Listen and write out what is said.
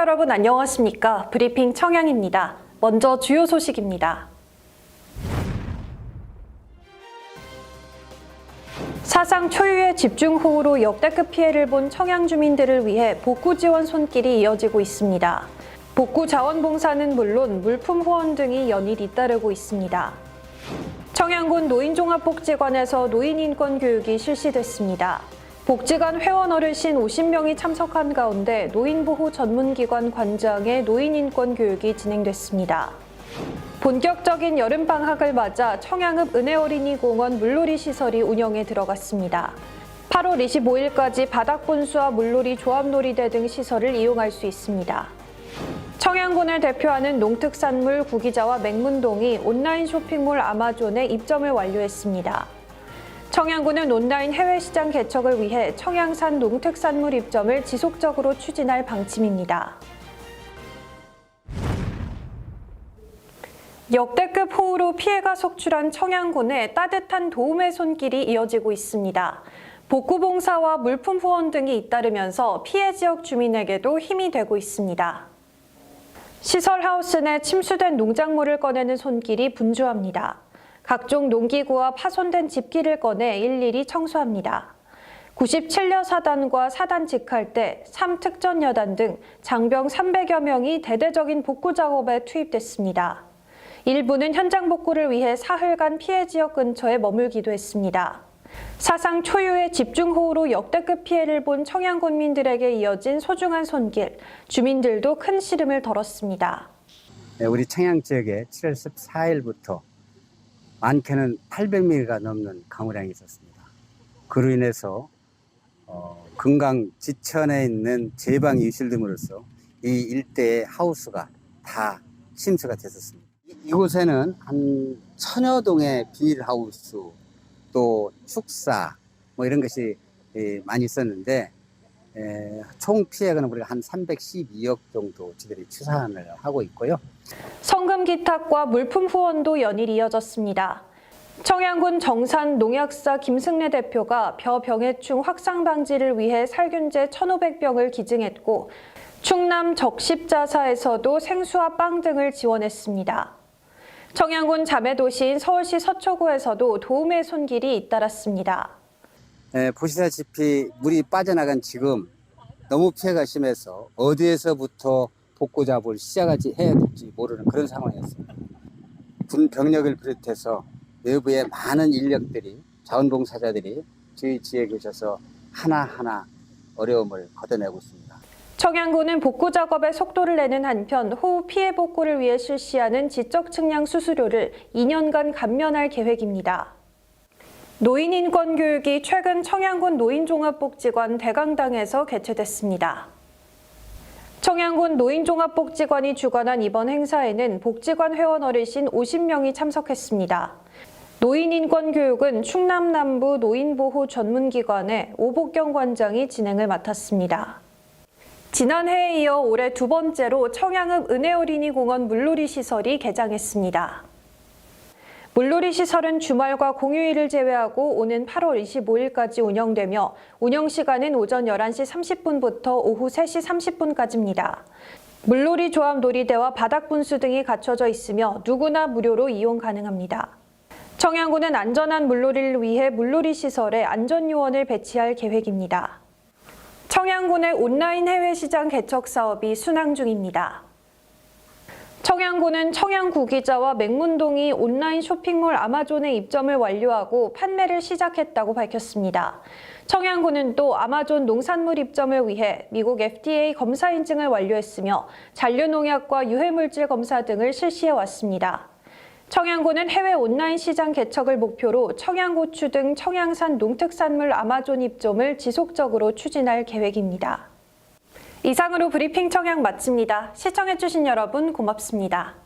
여러분 안녕하십니까? 브리핑 청양입니다. 먼저 주요 소식입니다. 사상 초유의 집중호우로 역대급 피해를 본 청양 주민들을 위해 복구 지원 손길이 이어지고 있습니다. 복구 자원봉사는 물론 물품 후원 등이 연일 잇따르고 있습니다. 청양군 노인종합복지관에서 노인인권 교육이 실시됐습니다. 복지관 회원 어르신 50명이 참석한 가운데 노인보호 전문기관 관장의 노인인권 교육이 진행됐습니다. 본격적인 여름방학을 맞아 청양읍 은혜어린이공원 물놀이 시설이 운영에 들어갔습니다. 8월 25일까지 바닥분수와 물놀이 조합놀이대 등 시설을 이용할 수 있습니다. 청양군을 대표하는 농특산물 구기자와 맹문동이 온라인 쇼핑몰 아마존에 입점을 완료했습니다. 청양군은 온라인 해외 시장 개척을 위해 청양산 농특산물 입점을 지속적으로 추진할 방침입니다. 역대급 호우로 피해가 속출한 청양군에 따뜻한 도움의 손길이 이어지고 있습니다. 복구봉사와 물품 후원 등이 잇따르면서 피해 지역 주민에게도 힘이 되고 있습니다. 시설 하우스 내 침수된 농작물을 꺼내는 손길이 분주합니다. 각종 농기구와 파손된 집기를 꺼내 일일이 청소합니다. 97여 사단과 사단 직할대, 3특전 여단 등 장병 300여 명이 대대적인 복구 작업에 투입됐습니다. 일부는 현장 복구를 위해 사흘간 피해 지역 근처에 머물기도 했습니다. 사상 초유의 집중호우로 역대급 피해를 본 청양군민들에게 이어진 소중한 손길, 주민들도 큰 시름을 덜었습니다. 네, 우리 청양 지역에 7월 14일부터 많게는 800mm가 넘는 강우량이 있었습니다. 그로 인해서 어, 금강 지천에 있는 제방 유실 등으로서 이 일대의 하우스가 다 침수가 됐었습니다. 이- 이곳에는 한 천여 동의 비닐하우스 또 축사 뭐 이런 것이 예, 많이 있었는데 에, 총 피해가는 우리가 한 312억 정도 저희들이 추산을 하고 있고요. 성금 기탁과 물품 후원도 연일 이어졌습니다. 청양군 정산 농약사 김승래 대표가 벼 병해충 확산 방지를 위해 살균제 1,500병을 기증했고 충남 적십자사에서도 생수와 빵 등을 지원했습니다. 청양군 자매도시인 서울시 서초구에서도 도움의 손길이 잇따랐습니다. 에, 보시다시피 물이 빠져나간 지금 너무 피해가 심해서 어디에서부터 복구 작업을 시작하지 해야 될지 모르는 그런 상황이었습니다. 군 병력을 비롯해서 외부의 많은 인력들이 자원봉사자들이 저희 지역에 오셔서 하나하나 어려움을 걷어내고 있습니다. 청양군은 복구 작업에 속도를 내는 한편 호우 피해 복구를 위해 실시하는 지적 측량 수수료를 2년간 감면할 계획입니다. 노인 인권 교육이 최근 청양군 노인종합복지관 대강당에서 개최됐습니다. 청양군 노인종합복지관이 주관한 이번 행사에는 복지관 회원 어르신 50명이 참석했습니다. 노인 인권 교육은 충남 남부 노인보호 전문기관의 오복경 관장이 진행을 맡았습니다. 지난해에 이어 올해 두 번째로 청양읍 은혜어린이 공원 물놀이 시설이 개장했습니다. 물놀이 시설은 주말과 공휴일을 제외하고 오는 8월 25일까지 운영되며 운영 시간은 오전 11시 30분부터 오후 3시 30분까지입니다. 물놀이 조합 놀이대와 바닥 분수 등이 갖춰져 있으며 누구나 무료로 이용 가능합니다. 청양군은 안전한 물놀이를 위해 물놀이 시설에 안전요원을 배치할 계획입니다. 청양군의 온라인 해외 시장 개척 사업이 순항 중입니다. 청양군은 청양구 기자와 맹문동이 온라인 쇼핑몰 아마존에 입점을 완료하고 판매를 시작했다고 밝혔습니다. 청양군은 또 아마존 농산물 입점을 위해 미국 FDA 검사 인증을 완료했으며 잔류농약과 유해물질 검사 등을 실시해 왔습니다. 청양군은 해외 온라인 시장 개척을 목표로 청양고추 등 청양산 농특산물 아마존 입점을 지속적으로 추진할 계획입니다. 이상으로 브리핑 청양 마칩니다. 시청해주신 여러분 고맙습니다.